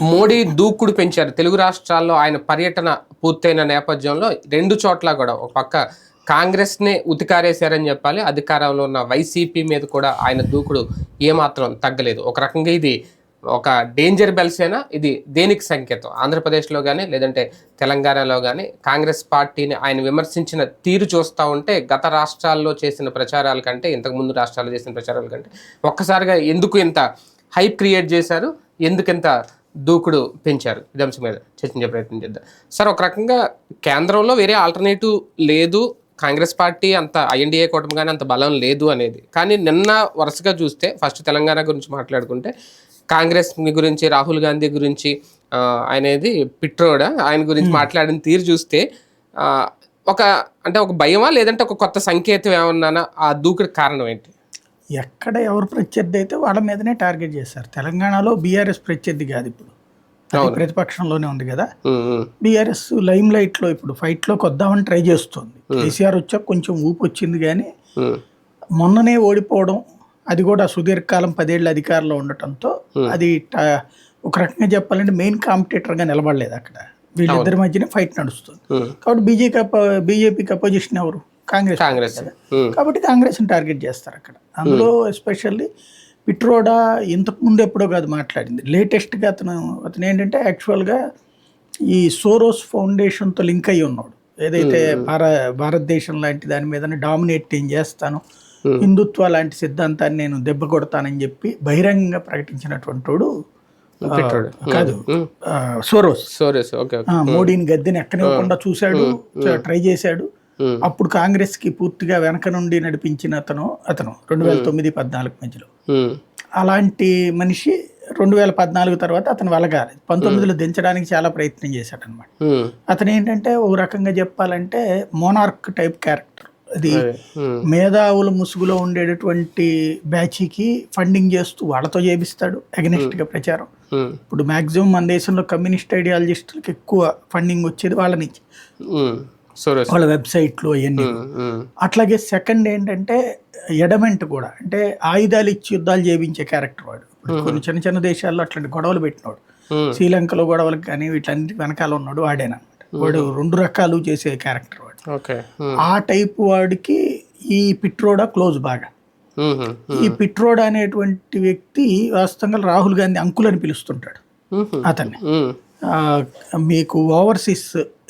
మోడీ దూకుడు పెంచారు. తెలుగు రాష్ట్రాల్లో ఆయన పర్యటన పూర్తయిన నేపథ్యంలో రెండు చోట్ల కూడా ఒక పక్క కాంగ్రెస్నే ఉతికారేశారని చెప్పాలి. అధికారంలో ఉన్న వైసీపీ మీద కూడా ఆయన దూకుడు ఏమాత్రం తగ్గలేదు. ఒక రకంగా ఇది ఒక డేంజర్ బెల్సేనా? ఇది దేనికి సంకేతం? ఆంధ్రప్రదేశ్లో కానీ లేదంటే తెలంగాణలో కానీ కాంగ్రెస్ పార్టీని ఆయన విమర్శించిన తీరు చూస్తూ ఉంటే గత రాష్ట్రాల్లో చేసిన ప్రచారాల కంటే ఇంతకుముందు రాష్ట్రాల్లో చేసిన ప్రచారాల కంటే ఒక్కసారిగా ఎందుకు ఇంత హైప్ క్రియేట్ చేశారు? ఎందుకు ఇంత దూకుడు పెంచారు. ఇది అంశం మీద చర్చించే ప్రయత్నం చేద్దాం. సార్ ఒక రకంగా కేంద్రంలో వేరే ఆల్టర్నేటివ్ లేదు. కాంగ్రెస్ పార్టీ అంత ఐఎన్డీఏ కూటమి కానీ అంత బలం లేదు అనేది. కానీ నిన్న వరుసగా చూస్తే ఫస్ట్ తెలంగాణ గురించి మాట్లాడుకుంటే కాంగ్రెస్ గురించి రాహుల్ గాంధీ గురించి అనేది పిట్రోడ? ఆయన గురించి మాట్లాడిన తీరు చూస్తే ఒక అంటే ఒక భయమా? లేదంటే ఒక కొత్త సంకేతం ఏమన్నానా? ఆ దూకుడు కారణం ఏంటి? ఎక్కడ ఎవరు ప్రత్యర్థి అయితే వాళ్ళ మీదనే టార్గెట్ చేశారు. తెలంగాణలో బీఆర్ఎస్ ప్రత్యర్థి కాదు ఇప్పుడు. అది ప్రతిపక్షంలోనే ఉంది కదా. బీఆర్ఎస్ లైమ్ లైట్లో ఇప్పుడు ఫైట్లోకి వద్దామని ట్రై చేస్తుంది. కేసీఆర్ వచ్చాక కొంచెం ఊపు వచ్చింది కానీ మొన్ననే ఓడిపోవడం అది కూడా సుదీర్ఘకాలం పదేళ్ళు అధికారంలో ఉండటంతో అది ట- ఒక రకంగా చెప్పాలంటే మెయిన్ కాంపిటేటర్గా నిలబడలేదు అక్కడ. వీళ్ళిద్దరి మధ్యనే ఫైట్ నడుస్తుంది. కాబట్టి బీజేపీ బీజేపీకి అపోజిషన్ ఎవరు? కాంగ్రెస్ కాంగ్రెస్. కాబట్టి కాంగ్రెస్ని టార్గెట్ చేస్తారు అక్కడ. అందులో ఎస్పెషల్లీ పిట్రోడా ఇంతకు ముందు ఎప్పుడో కాదు మాట్లాడింది. లేటెస్ట్గా అతను అతను ఏంటంటే యాక్చువల్గా ఈ సోరోస్ ఫౌండేషన్తో లింక్ అయ్యి ఉన్నాడు. ఏదైతే భార భారతదేశం లాంటి దాని మీద డామినేట్ నేను చేస్తాను హిందుత్వ లాంటి సిద్ధాంతాన్ని నేను దెబ్బ కొడతానని చెప్పి బహిరంగంగా ప్రకటించినటువంటి వాడు. కాదు సోరోస్. సోరేస్. మోడీని గద్దెని ఎక్కనివ్వకుండా చూశాడు ట్రై చేశాడు. అప్పుడు కాంగ్రెస్కి పూర్తిగా వెనక నుండి నడిపించిన అతను అతను రెండు వేల తొమ్మిది పద్నాలుగు మధ్యలో. అలాంటి మనిషి రెండు వేల పద్నాలుగు తర్వాత అతను వెలగాలి. పంతొమ్మిదిలో దించడానికి చాలా ప్రయత్నం చేశాడు అనమాట అతను ఏంటంటే ఒక రకంగా చెప్పాలంటే మోనార్క్ టైప్ క్యారెక్టర్. అది మేధావుల ముసుగులో ఉండేటటువంటి బ్యాచీకి ఫండింగ్ చేస్తూ వాళ్ళతో చేపిస్తాడు against గా ప్రచారం. ఇప్పుడు మాక్సిమం మన దేశంలో కమ్యూనిస్ట్ ఐడియాలజిస్టులకు ఎక్కువ ఫండింగ్ వచ్చేది వాళ్ళ నుంచి. వాళ్ళ వెబ్సైట్లు అవన్నీ. అట్లాగే సెకండ్ ఏంటంటే ఎడమెంట్ కూడా. అంటే ఆయుధాలు ఇచ్చి యుద్ధాలు చేయించే క్యారెక్టర్ వాడు. కొన్ని చిన్న చిన్న దేశాల్లో అట్లాంటి గొడవలు పెట్టినాడు. శ్రీలంకలో గొడవలకు కానీ వీటన్నిటి వెనకాల ఉన్నాడు వాడేనమాట వాడు రెండు రకాలు చేసే క్యారెక్టర్ వాడు. ఆ టైప్ వాడికి ఈ పిట్రోడా క్లోజ్ బాగా. ఈ పిట్రోడా అనేటువంటి వ్యక్తి వాస్తవంగా రాహుల్ గాంధీ అంకుల్ అని పిలుస్తుంటాడు. అతన్ని. మీకు ఓవర్సీస్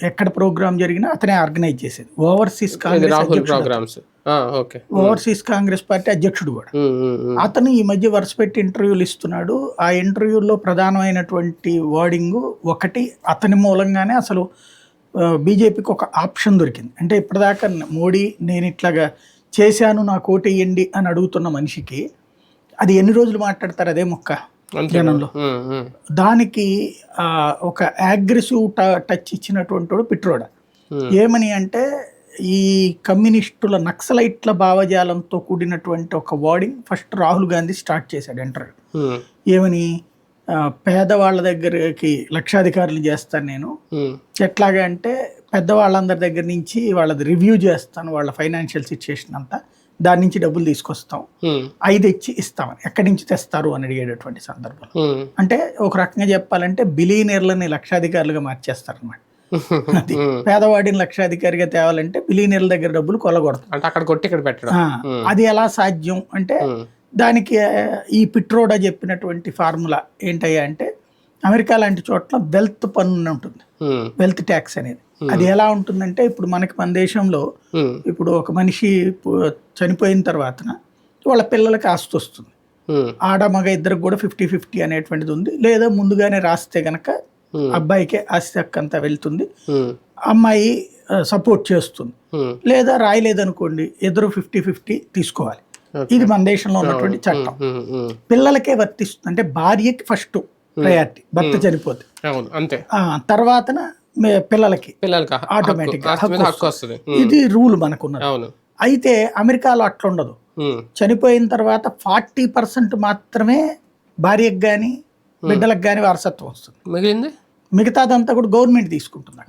ఎక్కడ ప్రోగ్రామ్ జరిగినా అతనే ఆర్గనైజ్ చేసేది. Overseas Congress programmes. Okay. Overseas Congress party అధ్యక్షుడు కూడా. అతను ఈ మధ్య వరుస పెట్టి ఇంటర్వ్యూలు ఇస్తున్నాడు. ఆ ఇంటర్వ్యూల్లో ప్రధానమైనటువంటి వర్డింగ్ ఒకటి అతని మూలంగానే అసలు బీజేపీకి ఒక ఆప్షన్ దొరికింది. అంటే ఇప్పటిదాకా మోడీ నేను ఇట్లాగా చేశాను నాకు ఓటేయండి అని అడుగుతున్న మనిషికి అది ఎన్ని రోజులు మాట్లాడతారు అదే మొక్క? జనంలో. దానికి ఒక అగ్రెసివ్ టచ్ ఇచ్చినటువంటి వాడు పిట్రోడా. ఏమని అంటే ఈ కమ్యూనిస్టుల నక్సలైట్ల భావజాలంతో కూడినటువంటి ఒక wording first Rahul Gandhi start చేశాడు ఇంటర్వ్యూ ఉమ్, ఏమని పేదవాళ్ళ దగ్గరికి లక్షాధికారులు చేస్తాను నేను. ఎట్లాగా అంటే పెద్దవాళ్ళందరి దగ్గర నుంచి వాళ్ళది రివ్యూ చేస్తాను వాళ్ళ ఫైనాన్షియల్ సిచ్యుయేషన్ అంతా. దాని నుంచి డబ్బులు తీసుకొస్తాం. ఐదు ఇచ్చి ఇస్తామని ఎక్కడి నుంచి తెస్తారు అని అడిగేటటువంటి సందర్భం. అంటే ఒక రకంగా చెప్పాలంటే బిలీనియర్లని లక్షాధికారులుగా మార్చేస్తారనమాట అది. పేదవాడిని లక్షాధికారిగా తేవాలంటే బిలీనియర్ల దగ్గర డబ్బులు కొలగొడతారు అంటే అక్కడ కొట్టి ఇక్కడ పెట్టడం. అది ఎలా సాధ్యం? అంటే దానికి ఈ పిట్రోడా చెప్పినటువంటి ఫార్ములా ఏంటయ్యా అంటే అమెరికా లాంటి చోట్ల వెల్త్ పన్ను ఉంటుంది. వెల్త్ ట్యాక్స్ అనేది. అది ఎలా ఉంటుందంటే ఇప్పుడు మనకి మన దేశంలో ఉమ్, ఇప్పుడు ఒక మనిషి చనిపోయిన తర్వాత వాళ్ళ పిల్లలకి ఆస్తి వస్తుంది. ఉమ్, ఆడ మగ ఇద్దరికి కూడా ఫిఫ్టీ ఫిఫ్టీ అనేటువంటిది ఉంది. లేదా ముందుగానే రాస్తే గనక Hmm. అబ్బాయికే ఆస్తి అంతా వెళ్తుంది. అమ్మాయి సపోర్ట్ చేస్తుంది. లేదా రాయలేదనుకోండి ఇద్దరు ఫిఫ్టీ ఫిఫ్టీ తీసుకోవాలి. ఇది మన దేశంలో ఉన్నటువంటి చట్టం. పిల్లలకే వర్తిస్తుంది. అంటే భార్యకి ఫస్ట్ ప్రయారిటీ భర్త చనిపోతే. అవును. పిల్లలకి పిల్లలకి హక్కు. వస్తుంది. ఇది రూల్ మనకున్నది. అయితే అమెరికాలో అట్లా ఉండదు ఉమ్, చనిపోయిన తర్వాత ఫార్టీ పర్సెంట్ మాత్రమే భార్యకు కానీ బిడ్డలకు కానీ వారసత్వం వస్తుంది. మిగిలింది? మిగతాదంతా కూడా గవర్నమెంట్ తీసుకుంటుంది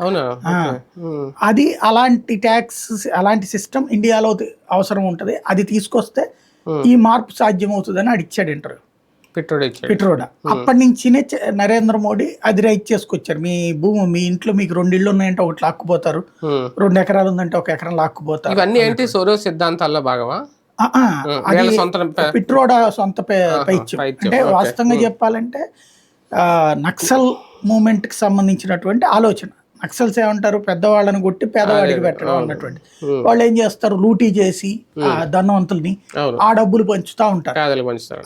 అది అలాంటి ట్యాక్స్ అలాంటి సిస్టమ్ ఇండియాలో అవసరం ఉంటుంది. అది తీసుకొస్తే. ఈ మార్పు సాధ్యమవుతుందని ఆడు ఇచ్చాడు ఇంటర్వ్యూ. పిట్రోడ్? అప్పటి నుంచినే నరేంద్ర మోడీ అది రైట్ చేసుకొచ్చారు. మీ భూమి మీ ఇంట్లో మీకు రెండు ఇళ్ళు ఉన్నాయంటే ఒకటి లాక్కుపోతారు. రెండు ఎకరాలు ఉందంటే ఒక ఎకరం లాక్కుపోతారు ఇవన్నీ ఏంటి? సోరో సిద్ధాంతాల్లో భాగమా? అది పిట్రోడా సొంత పైత్యం. అంటే. వాస్తవంగా చెప్పాలంటే నక్సల్ మూమెంట్కి సంబంధించినటువంటి ఆలోచన. నక్సల్స్ ఏమంటారు? పెద్దవాళ్ళని కొట్టి పేదవాడికి పెట్టడం అన్నటువంటి. వాళ్ళు ఏం చేస్తారు? లూటీ చేసి ఆ ధనవంతుల్ని ఆ డబ్బులు పంచుతా ఉంటారు.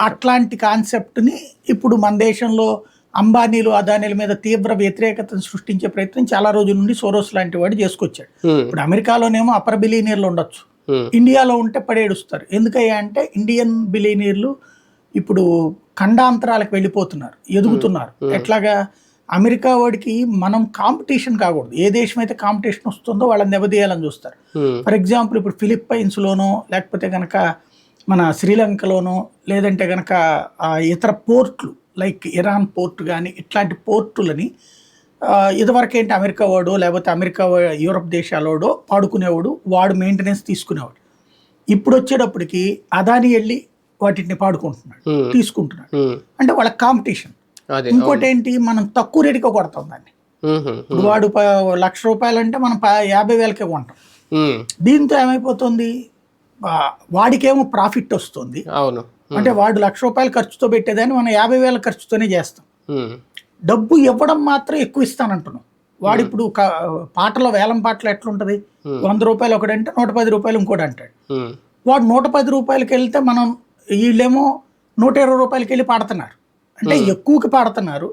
అట్లాంటి కాన్సెప్ట్ని ఇప్పుడు మన దేశంలో అంబానీలు అదానీల మీద తీవ్ర వ్యతిరేకతను సృష్టించే ప్రయత్నం చాలా రోజుల నుండి సోరోస్ లాంటి వాడు చేసుకొచ్చాడు. ఇప్పుడు అమెరికాలోనేమో అపర బిలీనియర్లు ఉండొచ్చు. ఇండియాలో ఉంటే పడేడుస్తారు. ఎందుకయ్యా అంటే ఇండియన్ బిలీనియర్లు ఇప్పుడు ఖండాంతరాలకు వెళ్ళిపోతున్నారు ఎదుగుతున్నారు. ఎట్లాగా? అమెరికా వాడికి మనం కాంపిటీషన్ కాకూడదు ఏ దేశం అయితే కాంపిటీషన్ వస్తుందో వాళ్ళని దెబ్బతీయాలని చూస్తారు. ఫర్ ఎగ్జాంపుల్ ఇప్పుడు ఫిలిప్పైన్స్లోనో లేకపోతే కనుక మన శ్రీలంకలోనో లేదంటే కనుక ఇతర పోర్ట్లు లైక్ ఇరాన్ పోర్ట్ కానీ ఇట్లాంటి పోర్టులని ఇదివరకు ఏంటి అమెరికా వాడు లేకపోతే అమెరికా యూరప్ దేశాలోడో పాడుకునేవాడు వాడు మెయింటెనెన్స్ తీసుకునేవాడు ఇప్పుడు వచ్చేటప్పటికి అదాని వెళ్ళి వాటిని పాడుకుంటున్నాడు. తీసుకుంటున్నాడు. అంటే వాళ్ళ కాంపిటీషన్ ఇంకోటి ఏంటి మనం తక్కువ రేటుకి కొడతాం దాన్ని. ఇప్పుడు వాడు లక్ష రూపాయలు అంటే మనం యాభై వేలకే కొంటాం. దీంతో ఏమైపోతుంది? వాడికేమో ప్రాఫిట్ వస్తుంది. అవును. అంటే వాడు లక్ష రూపాయలు ఖర్చుతో పెట్టేదాన్ని మనం యాభై వేల ఖర్చుతోనే చేస్తాం. డబ్బు ఇవ్వడం మాత్రం ఎక్కువ ఇస్తానంటున్నాం. వాడు ఇప్పుడు పాటలో వేలం పాటలు ఎట్లుంటది? వంద రూపాయలు ఒకడంటే నూట పది రూపాయలు ఇంకోటి అంటాడు. వాడు నూట పది రూపాయలకి వెళ్తే మనం వీళ్ళేమో నూట ఇరవై రూపాయలకి వెళ్ళి పాడుతున్నారు. అంటే ఎక్కువకి పాడుతున్నారు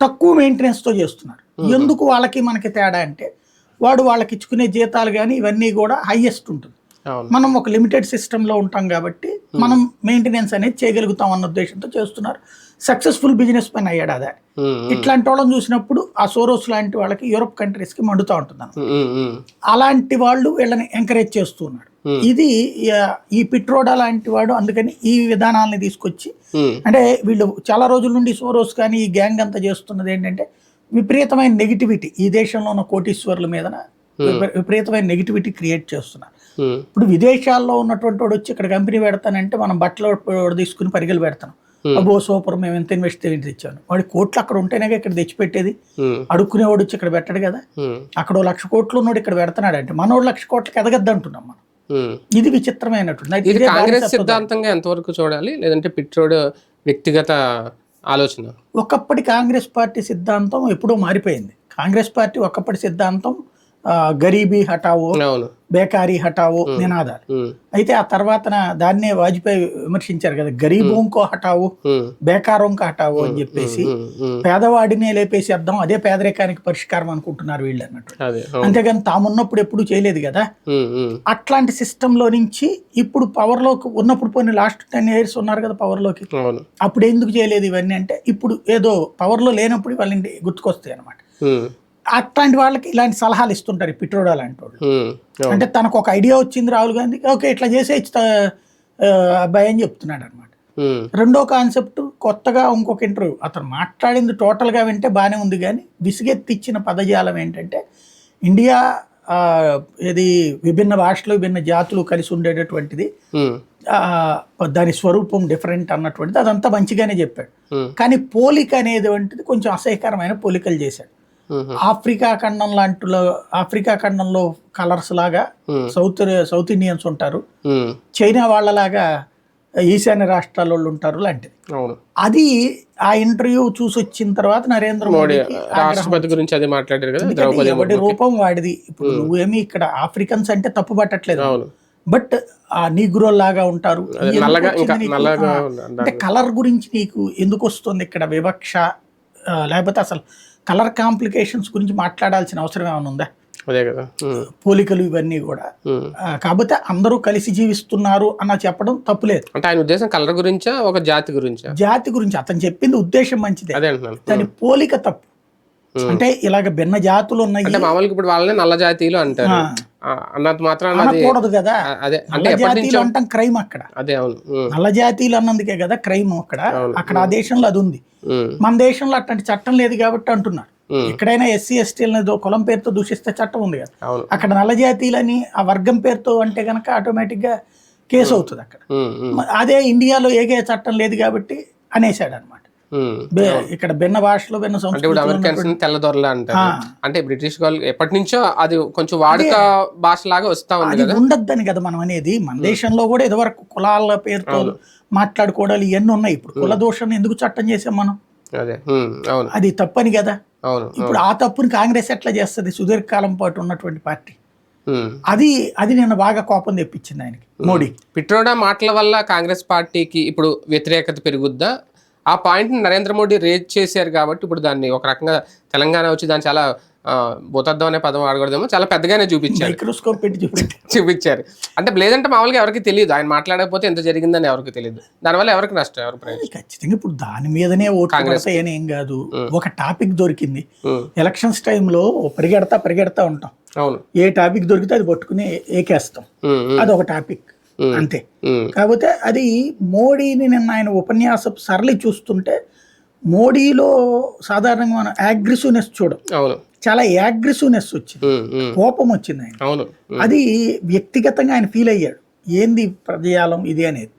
తక్కువ మెయింటెనెన్స్తో చేస్తున్నారు. ఎందుకు వాళ్ళకి మనకి తేడా అంటే వాడు వాళ్ళకి ఇచ్చుకునే జీతాలు కానీ ఇవన్నీ కూడా హైయెస్ట్ ఉంటుంది. మనం ఒక లిమిటెడ్ సిస్టంలో ఉంటాం కాబట్టి మనం మెయింటెనెన్స్ అనేది చేయగలుగుతాం అన్న ఉద్దేశంతో చేస్తున్నారు సక్సెస్ఫుల్ బిజినెస్ పని అయ్యాడు అదే. ఇట్లాంటి వాళ్ళని చూసినప్పుడు ఆ సోరోస్ లాంటి వాళ్ళకి యూరోప్ కంట్రీస్కి మండుతూ ఉంటుంది. అలాంటి వాళ్ళు వీళ్ళని ఎంకరేజ్ చేస్తున్నాడు Hmm. ఇది ఈ పిట్రోడా లాంటి వాడు అందుకని ఈ విధానాలని తీసుకొచ్చి. అంటే వీళ్ళు చాలా రోజుల నుండి సోరోస్ కానీ ఈ గ్యాంగ్ అంతా చేస్తున్నది ఏంటంటే విపరీతమైన నెగిటివిటీ ఈ దేశంలో ఉన్న కోటీశ్వర్ల మీద విపరీతమైన నెగిటివిటీ క్రియేట్ చేస్తున్నారు. ఇప్పుడు విదేశాల్లో ఉన్నటువంటి వాడు వచ్చి ఇక్కడ కంపెనీ పెడతానంటే మనం బట్టలు తీసుకుని పరిగెలు పెడతాం. అబ్బో సూపర్ మేము ఎంత ఇన్వెస్ట్ తెచ్చాను. వాడి కోట్లు అక్కడ ఉంటేనే ఇక్కడ తెచ్చిపెట్టేది. అడుక్కునేవాడు వచ్చి ఇక్కడ పెట్టడు కదా. అక్కడ లక్ష కోట్లు ఉన్నాడు ఇక్కడ పెడుతున్నాడు అంటే మనోడు లక్ష కోట్లకి ఎదగద్దు అంటున్నాం మనం. ఇది విచిత్రమైనటువంటి ఇది కాంగ్రెస్ సిద్ధాంతంగా ఎంతవరకు చూడాలి? లేదంటే పిట్రోడ్ వ్యక్తిగత ఆలోచన? ఒకప్పటి కాంగ్రెస్ పార్టీ సిద్ధాంతం ఎప్పుడో మారిపోయింది. కాంగ్రెస్ పార్టీ ఒకప్పటి సిద్ధాంతం గరీబీ అవును. బేకారీ హటావో నినాదాలు. అయితే ఆ తర్వాత దాన్నే వాజ్పేయి విమర్శించారు కదా గరీబోంకో హటావో ఉమ్. బేకారోంకో హటావో అని చెప్పేసి. పేదవాడినే లేపేసేద్దాం అదే పేదరికానికి పరిష్కారం అనుకుంటున్నారు వీళ్ళు అన్నట్టు అంతేగాని తామున్నప్పుడు ఎప్పుడు చేయలేదు కదా. అట్లాంటి సిస్టంలో నుంచి ఇప్పుడు పవర్లోకి ఉన్నప్పుడు పోయిన లాస్ట్ టెన్ ఇయర్స్ ఉన్నారు కదా పవర్లోకి అవును అప్పుడు ఎందుకు చేయలేదు ఇవన్నీ అంటే ఇప్పుడు ఏదో పవర్లో లేనప్పుడు వాళ్ళని గుర్తుకొస్తాయి అనమాట. అట్లాంటి వాళ్ళకి ఇలాంటి సలహాలు ఇస్తుంటారు పిట్రోడా లాంటి వాళ్ళు. అంటే తనకు ఒక ఐడియా వచ్చింది రాహుల్ గాంధీ ఓకే ఇట్లా చేసే అబ్బాయి అని చెప్తున్నాడు అనమాట. రెండో కాన్సెప్ట్ కొత్తగా ఇంకొక ఇంటర్వ్యూ. అతను మాట్లాడింది టోటల్గా వింటే బాగానే ఉంది కానీ విసిగెత్తిచ్చిన పదజాలం ఏంటంటే ఇండియా ఇది విభిన్న భాషలు విభిన్న జాతులు కలిసి ఉండేటటువంటిది దాని స్వరూపం డిఫరెంట్ అన్నటువంటిది. అదంతా మంచిగానే చెప్పాడు. కానీ పోలిక అనేది వంటిది కొంచెం అసహ్యకరమైన పోలికలు చేశాడు. ఆఫ్రికా ఖండం లాంటిలో ఆఫ్రికా ఖండంలో కలర్స్ లాగా. సౌత్ సౌత్ ఇండియన్స్ ఉంటారు. చైనా వాళ్ళలాగా ఈశాన్య రాష్ట్రాల వాళ్ళు ఉంటారు లాంటిది. అది ఆ ఇంటర్వ్యూ చూసి వచ్చిన తర్వాత నరేంద్ర మోడీ రాష్ట్రపతి గురించి అది మాట్లాడారు కదా రూపం వాడిది. ఇప్పుడు నువ్వేమి ఇక్కడ ఆఫ్రికన్స్ అంటే తప్పు పట్టట్లేదు. బట్ ఆ నీగ్రో లాగా ఉంటారు. అంటే కలర్ గురించి నీకు ఎందుకు వస్తుంది ఇక్కడ వివక్ష? లేకపోతే అసలు కలర్ కాంప్లికేషన్స్ గురించి మాట్లాడాల్సిన అవసరం ఏమైనా ఉందా? అదే కదా. పోలికలు ఇవన్నీ కూడా. కాకపోతే అందరూ కలిసి జీవిస్తున్నారు అన్న చెప్పడం తప్పులేదు. అంటే ఆయన ఉద్దేశం కలర్ గురించా ఒక జాతి గురించా? జాతి గురించి అతను చెప్పింది ఉద్దేశం మంచిదే. దాని పోలిక తప్పు. అంటే ఇలాగ భిన్న జాతులు ఉన్నాయి. అంటే మామూలుగా ఇప్పుడు వాళ్ళని నల్ల జాతీయులు అంటారు. అన్నది మాత్రం అనకూడదు కదా. అదే అంటే జాతీయులు అంటాం క్రైమ్ అక్కడ. అదే అవును. నల్ల జాతీయులు అన్నందుకే కదా క్రైమ్ అక్కడ. అక్కడ ఆ దేశంలో అది ఉంది. మన దేశంలో అట్లాంటి చట్టం లేదు కాబట్టి అంటున్నారు. ఎక్కడైనా ఎస్సీ ఎస్టీలను కులం పేరుతో దూషిస్తే చట్టం ఉంది కదా. అక్కడ నల్ల జాతీయులని ఆ వర్గం పేరుతో అంటే కనుక ఆటోమేటిక్గా కేసు అవుతుంది అక్కడ. అదే ఇండియాలో ఏగే చట్టం లేదు కాబట్టి అనేసాడు అనమాట. ఇక్కడ భిన్న భాషలో భిన్న సంస్కృతి అమెరికన్స్ తెల్లదొరలు అంటారు. అంటే బ్రిటిష్ వాళ్ళు ఎప్పటి నుంచో అది కొంచెం వాడుక భాష లాగా వస్తా ఉంది ఉండద్దని కదా మనం అనేది. మన దేశంలో కూడా ఇదివరకు కులాల పేరుతో మాట్లాడుకోవడాలు ఇవన్నీ ఉన్నాయి. ఇప్పుడు కుల దోషం ఎందుకు చట్టం చేసాం మనం? అదే. ఉమ్, అవును. అది తప్పని కదా. అవును. ఇప్పుడు ఆ తప్పుని కాంగ్రెస్ ఎట్లా చేస్తుంది? సుదీర్ఘకాలం పాటు ఉన్నటువంటి పార్టీ. అది అది నిన్న బాగా కోపం తెప్పించింది ఆయనకి. మోడీ. పిట్రోడా మాటల వల్ల కాంగ్రెస్ పార్టీకి ఇప్పుడు వ్యతిరేకత పెరుగుద్దా? ఆ పాయింట్ నరేంద్ర మోడీ రేజ్ చేశారు కాబట్టి ఇప్పుడు దాన్ని ఒక రకంగా తెలంగాణ వచ్చి దాన్ని చాలా ఆ, భూతద్దం అనే పదం వాడకూడదేమో చాలా పెద్దగానే చూపించారు. మైక్రోస్కోప్ పెట్టి చూపించారు. అంటే లేదంటే మామూలుగా ఎవరికి తెలియదు. ఆయన మాట్లాడకపోతే ఎంత జరిగిందని ఎవరికి తెలియదు. దానివల్ల ఎవరికి నష్టం ప్రయోజనం? ఖచ్చితంగా ఇప్పుడు దాని మీదనే ఓట్లు పడతాయని ఏం కాదు. ఒక టాపిక్ దొరికింది. ఎలక్షన్స్ టైంలో పరిగెడతా పరిగెడతా ఉంటాం. అవును. ఏ టాపిక్ దొరికితే అది పట్టుకుని ఏకేస్తాం. అది ఒక టాపిక్. అంతే. కాకపోతే అది మోడీని నిన్న ఆయన ఉపన్యాసపు సరళి చూస్తుంటే మోడీలో సాధారణంగా మనం యాగ్రెసివ్నెస్ చూడం. చాలా యాగ్రెసివ్నెస్ వచ్చింది. కోపం వచ్చింది ఆయన. అది వ్యక్తిగతంగా ఆయన ఫీల్ అయ్యాడు. ఏంది ప్రజయాలం ఇది అనేది?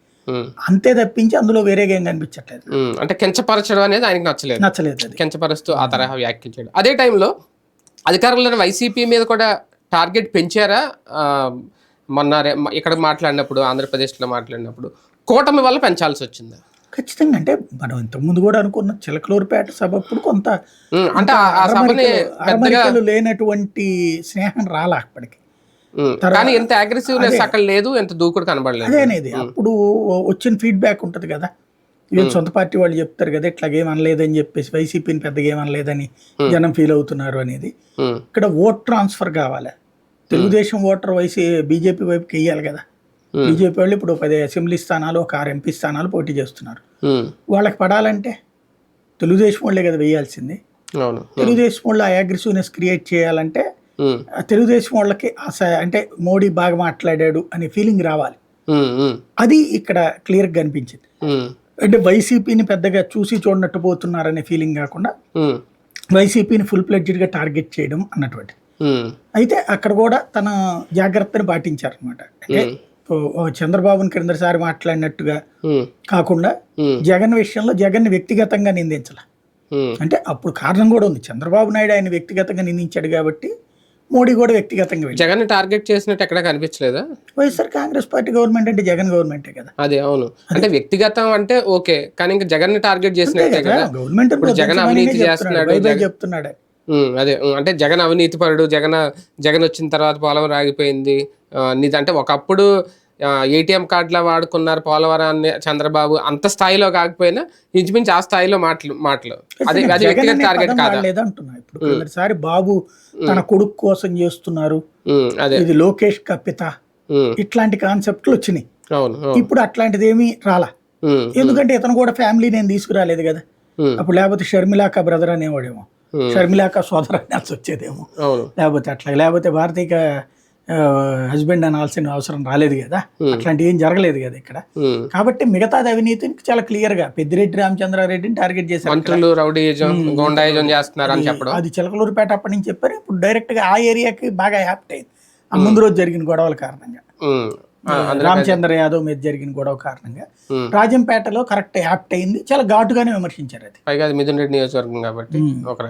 అంతే తప్పించి అందులో వేరేగా ఏం కనిపించట్లేదు. అంటే కించపరచడం అనేది ఆయనకి నచ్చలేదు. నచ్చలేదు కించపరుస్తూ ఆ తరహా వ్యాఖ్యలు అదే టైంలో అధికారంలో వైసీపీ మీద కూడా టార్గెట్ పెంచారా? మొన్న ఇక్కడ మాట్లాడినప్పుడు ఆంధ్రప్రదేశ్లో మాట్లాడినప్పుడు కూటమి వల్ల పెంచాల్సి వచ్చింది. ఖచ్చితంగా అంటే మనం ఇంతకుముందు కూడా అనుకున్న చిలకలూరుపేట సభ అప్పుడు కొంత అంటే అరమరికలు- లేనటువంటి స్నేహం రాలా అప్పటికి. కానీ ఎంత అగ్రెసివ్నెస్ అక్కడ లేదు ఎంత దూకుడు కనబడలేదు. అదే అనేది. అప్పుడు వచ్చిన ఫీడ్బ్యాక్ ఉంటుంది కదా. వీళ్ళు సొంత పార్టీ వాళ్ళు చెప్తారు కదా ఇట్లాగేం అనలేదని చెప్పేసి వైసీపీని పెద్దగా ఏం అనలేదని జనం ఫీల్ అవుతున్నారు అనేది. ఇక్కడ ఓట్ ట్రాన్స్ఫర్ కావాలి. తెలుగుదేశం ఓటర్ వైసీ బీజేపీ వైపుకి వెయ్యాలి కదా. బీజేపీ వాళ్ళు ఇప్పుడు పది అసెంబ్లీ స్థానాలు ఒక ఆరు ఎంపీ స్థానాలు పోటీ చేస్తున్నారు. వాళ్ళకి పడాలంటే తెలుగుదేశం వాళ్ళే కదా వేయాల్సింది. తెలుగుదేశం వాళ్ళు ఆ అగ్రెసివ్నెస్ క్రియేట్ చేయాలంటే తెలుగుదేశం వాళ్ళకి అస- అంటే మోడీ బాగా మాట్లాడాడు అనే ఫీలింగ్ రావాలి. అది ఇక్కడ క్లియర్గా కనిపించింది. ఉమ్, అంటే వైసీపీని పెద్దగా చూసి చూడనట్టు పోతున్నారనే ఫీలింగ్ కాకుండా వైసీపీని ఫుల్ ప్లెడ్జ్డ్గా టార్గెట్ చేయడం అన్నటువంటి అయితే అక్కడ కూడా తన జాగ్రత్తని పాటించారనమాట అంటే ఓ చంద్రబాబుని క్రిందసారి మాట్లాడినట్టుగా ఉమ్, కాకుండా జగన్ విషయంలో జగన్ని వ్యక్తిగతంగా నిందించాల. అంటే అప్పుడు కారణం కూడా ఉంది. చంద్రబాబు నాయుడు ఆయన వ్యక్తిగతంగా నిందించాడు కాబట్టి మోడీ కూడా వ్యక్తిగతంగా జగన్ టార్గెట్ చేసినట్టు ఎక్కడ కనిపించలేదా? వైఎస్ఆర్ కాంగ్రెస్ పార్టీ గవర్నమెంట్ అంటే జగన్ గవర్నమెంటే కదా. అదే అవును. అంటే వ్యక్తిగతం అంటే ఓకే కానీ ఇంకా జగన్ టార్గెట్ చేసినట్టే కదా గవర్నమెంట్ జగన్ అవినీతి చేస్తున్నాడు, చెప్తున్నాడు. అదే అంటే జగన్ అవినీతి పరుడు జగన్ జగన్ వచ్చిన తర్వాత పోలవరం ఆగిపోయింది. ఆ, నీది అంటే ఒకప్పుడు ఏటీఎం కార్డులా వాడుకున్నారు పోలవరాన్ని చంద్రబాబు అంత స్థాయిలో కాకపోయినా ఇంచుమించు ఆ స్థాయిలో మాటలు మాటలు. అదే అది వ్యక్తిగత టార్గెట్ కాదా? లేదంటున్నా ఇప్పుడు ఒకసారి బాబు తన కొడుకు కోసం చేస్తున్నారు. అదే. ఇది లోకేష్ కప్పిత ఇట్లాంటి కాన్సెప్ట్లు వచ్చినాయి. ఇప్పుడు అట్లాంటిది ఏమీ రాలా ఎందుకంటే ఇతను కూడా ఫ్యామిలీ నేను తీసుకురాలేదు కదా. అప్పుడు లేకపోతే షర్మిలాక బ్రదర్ అనేవాడేమో. షర్మిలాక సోదరు అనాల్సి వచ్చేదేమో. లేకపోతే అట్లా లేకపోతే భారతీయ హస్బెండ్ అనాల్సిన అవసరం రాలేదు కదా. అట్లాంటి ఏం జరగలేదు కదా ఇక్కడ. కాబట్టి మిగతాది అవినీతిని చాలా క్లియర్గా పెద్దిరెడ్డి రామచంద్రారెడ్డిని టార్గెట్ చేశారు అది చిలకలూరుపేట అప్పటి నుంచి చెప్పారు. ఇప్పుడు డైరెక్ట్గా ఆ ఏరియాకి బాగా యాప్ట్ అయింది. ఆ ముందు రోజు జరిగిన గొడవల కారణంగా. రామచంద్ర యాదవ్ మీద జరిగిన గొడవ కారణంగా. రాజంపేటలో కరెక్ట్ యాప్ట్ అయింది. చాలా ఘాటుగానే విమర్శించారు అది. పైగా అది మిథున్ రెడ్డి నియోజకవర్గం కాబట్టి ఒక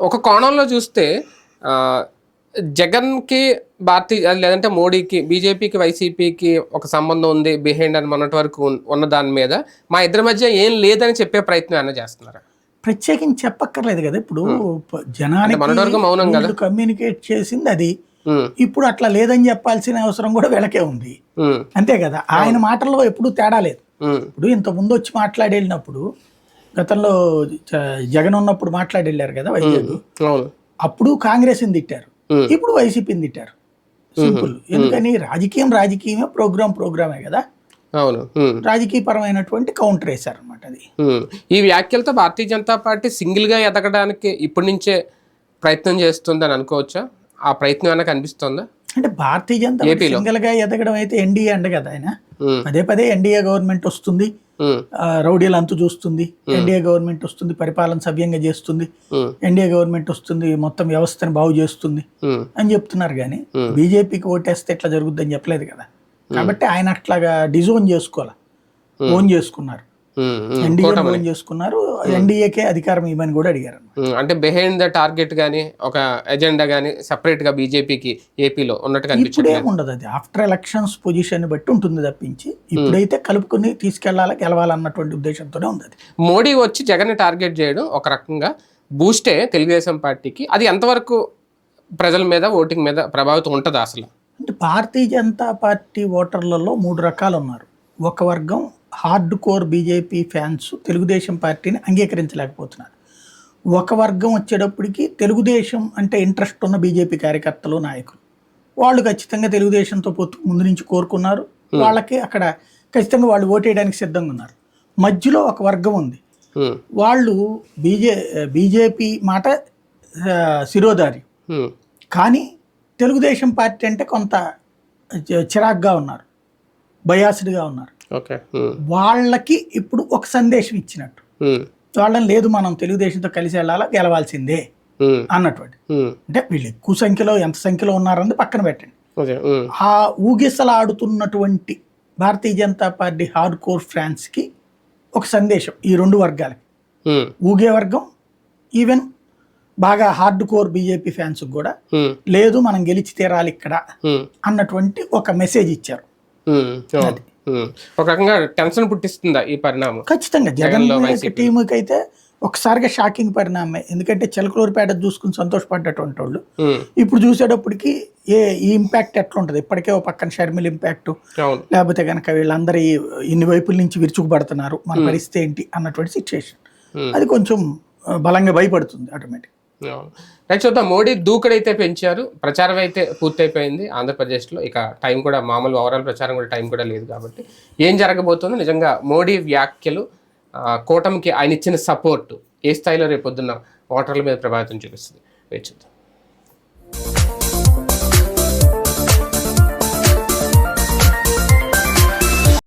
ఒక కోణంలో చూస్తే ఆ, జగన్కి భారతీయ లేదంటే మోడీకి బీజేపీకి వైసీపీకి ఒక సంబంధం ఉంది బిహైండ్ అని మొన్నటి వరకు ఉన్- ఉన్న దాని మీద. మా ఇద్దరి మధ్య ఏం లేదని చెప్పే ప్రయత్నం ఏమైనా చేస్తున్నారా? ప్రత్యేకించి చెప్పక్కర్లేదు కదా ఇప్పుడు. జనానికి మౌనం కదా. కమ్యూనికేట్ చేసింది అది. ఇప్పుడు అట్లా లేదని చెప్పాల్సిన అవసరం కూడా వీళ్ళకే ఉంది. అంతే కదా? ఆయన మాటల్లో ఎప్పుడూ తేడా లేదు. ఇప్పుడు ఇంత ముందు వచ్చి మాట్లాడి వెళ్ళినప్పుడు గతంలో జగన్ ఉన్నప్పుడు మాట్లాడి వెళ్ళారు కదా వైజాగ్? అప్పుడు కాంగ్రెస్ని తిట్టారు. ఇప్పుడు వైసీపీని తిట్టారు. సింపుల్. ఎందుకని? రాజకీయం రాజకీయమే ప్రోగ్రామ్ ప్రోగ్రామే కదా? అవును. రాజకీయపరమైనటువంటి కౌంటర్ వేశారు అనమాట అది. ఈ వ్యాఖ్యలతో భారతీయ జనతా పార్టీ సింగిల్గా ఎదగడానికి ఇప్పటి నుంచే ప్రయత్నం చేస్తుందని అనుకోవచ్చా? ఆ ప్రయత్నం ఏమైనా కనిపిస్తుందా? అంటే భారతీయ జనతా పార్టీ సింగిల్గా ఎదగడం అయితే ఎన్డీఏ అండ కదా ఆయన. పదే పదే ఎన్డీఏ గవర్నమెంట్ వస్తుంది. రౌడీలు అంతు చూస్తుంది. ఎన్డీఏ గవర్నమెంట్ వస్తుంది పరిపాలన సవ్యంగా చేస్తుంది. ఎన్డీఏ గవర్నమెంట్ వస్తుంది మొత్తం వ్యవస్థను బాగు చేస్తుంది అని చెప్తున్నారు కానీ. బీజేపీకి ఓటేస్తే ఇట్లా జరుగుద్దని చెప్పలేదు కదా. కాబట్టి ఆయన అట్లాగా డిజోన్ చేసుకోవాలి? ఓన్ చేసుకున్నారు. ఎన్డీఏ. ఫోన్ చేసుకున్నారు. ఎన్డీఏకే అధికారం ఇవ్వమని కూడా అడిగారు అంటే బిహైండ్ ద టార్గెట్ గానీ ఒక ఎజెండా గానీ సెపరేట్గా బీజేపీకి ఏపీలో ఉన్నట్టుగా ఇప్పుడు ఏముండదు అది. ఆఫ్టర్ ఎలక్షన్స్ పొజిషన్ బట్టి ఉంటుంది తప్పించి ఇప్పుడైతే కలుపుకుని తీసుకెళ్ళాలి గెలవాలన్నటువంటి ఉద్దేశంతోనే ఉంది అది. మోడీ వచ్చి జగన్ టార్గెట్ చేయడం ఒక రకంగా బూస్టే తెలుగుదేశం పార్టీకి. అది ఎంతవరకు ప్రజల మీద ఓటింగ్ మీద ప్రభావితం ఉంటుందా అసలు? అంటే భారతీయ జనతా పార్టీ ఓటర్లలో మూడు రకాలు ఉన్నారు ఒక వర్గం hard core BJP fans Telugu Desam పార్టీని అంగీకరించలేకపోతున్నారు. ఒక వర్గం వచ్చేటప్పటికి తెలుగుదేశం అంటే ఇంట్రెస్ట్ ఉన్న బీజేపీ కార్యకర్తలు నాయకులు. వాళ్ళు ఖచ్చితంగా తెలుగుదేశంతో పొత్తు ముందు నుంచి కోరుకున్నారు. వాళ్ళకి అక్కడ ఖచ్చితంగా వాళ్ళు ఓటేయడానికి సిద్ధంగా ఉన్నారు. మధ్యలో ఒక వర్గం ఉంది. వాళ్ళు బీజే బీజేపీ మాట శిరోధారి. కానీ తెలుగుదేశం పార్టీ అంటే కొంత చిరాగ్గా ఉన్నారు. బయాస్డ్గా ఉన్నారు. వాళ్ళకి ఇప్పుడు ఒక సందేశం ఇచ్చినట్టు. వాళ్ళని లేదు మనం తెలుగుదేశంతో కలిసి వెళ్ళాలా? గెలవాల్సిందే అన్నటువంటి. అంటే వీళ్ళు ఎక్కువ సంఖ్యలో ఎంత సంఖ్యలో ఉన్నారన్నది పక్కన పెట్టండి. ఆ ఊగిసలాడుతున్నటువంటి Bharatiya Janata party hard core ఫ్రాన్స్కి ఒక సందేశం ఈ రెండు వర్గాలకి. ఊగే వర్గం ఈవెన్ బాగా హార్డ్ కోర్ బీజేపీ ఫ్యాన్స్కి కూడా లేదు మనం గెలిచి తీరాలి ఇక్కడ అన్నటువంటి ఒక మెసేజ్ ఇచ్చారు. ఒక రకంగా టెన్షన్ పుట్టిస్తుందా ఈ పరిణామం? ఖచ్చితంగా. జగన్. టీముకి అయితే ఒకసారిగా షాకింగ్ పరిణామమే. ఎందుకంటే చిలకలూరుపేట చూసుకుని సంతోషపడ్డటువంటి వాళ్ళు. ఇప్పుడు చూసేటప్పటికి ఏ ఈ ఇంపాక్ట్ ఎట్లా ఉంటుంది ఇప్పటికే ఒక పక్కన షర్మిల ఇంపాక్ట్. లేకపోతే కనుక వీళ్ళందరూ ఇన్ని వైపుల నుంచి విరుచుకుపడుతున్నారు. మన పరిస్థితి ఏంటి? అన్నటువంటి సిచ్యుయేషన్ Hmm. అది కొంచెం బలంగా భయపడుతుంది ఆటోమేటిక్. రైట్ చూద్దాం. మోడీ దూకుడైతే పెంచారు ప్రచారం అయితే పూర్తయిపోయింది ఆంధ్రప్రదేశ్లో. ఇక టైం కూడా మామూలు ఓవరాల్ ప్రచారం కూడా టైం కూడా లేదు కాబట్టి. ఏం జరగబోతుందో నిజంగా మోడీ వ్యాఖ్యలు కూటమికి ఆయన ఇచ్చిన సపోర్ట్ ఏ స్థాయిలో రేపు పొద్దున్న ఓటర్ల మీద ప్రభావితం చూపిస్తుంది. వేచి చూద్దాం.